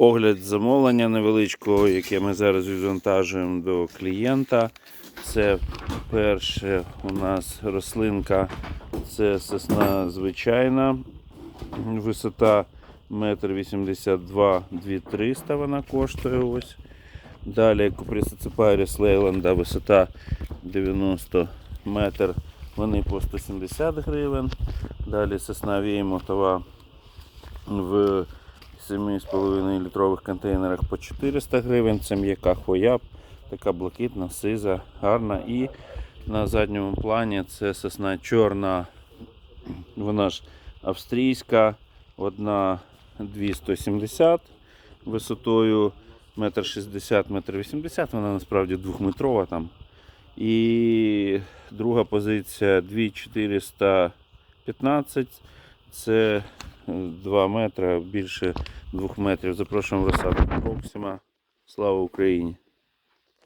Огляд замовлення невеличкого, яке ми зараз відвантажуємо до клієнта. Це перше у нас рослинка, це сосна звичайна. Висота 1,82 2300 вона коштує ось. Далі цепаріс Лейланда, висота 90 метр, вони по 170 гривень. Далі сосна віємотова в 7,5 літрових контейнерах по 400 гривень. Це м'яка хвоя, така блакитна, сиза, гарна. І на задньому плані це сосна чорна, вона ж австрійська, одна 270 висотою 1,60 м, 1,80 м, вона насправді двохметрова там. І друга позиція 2415. Це 2 метри, більше 2 метрів. Запрошуємо в розсадку Проксима. Слава Україні!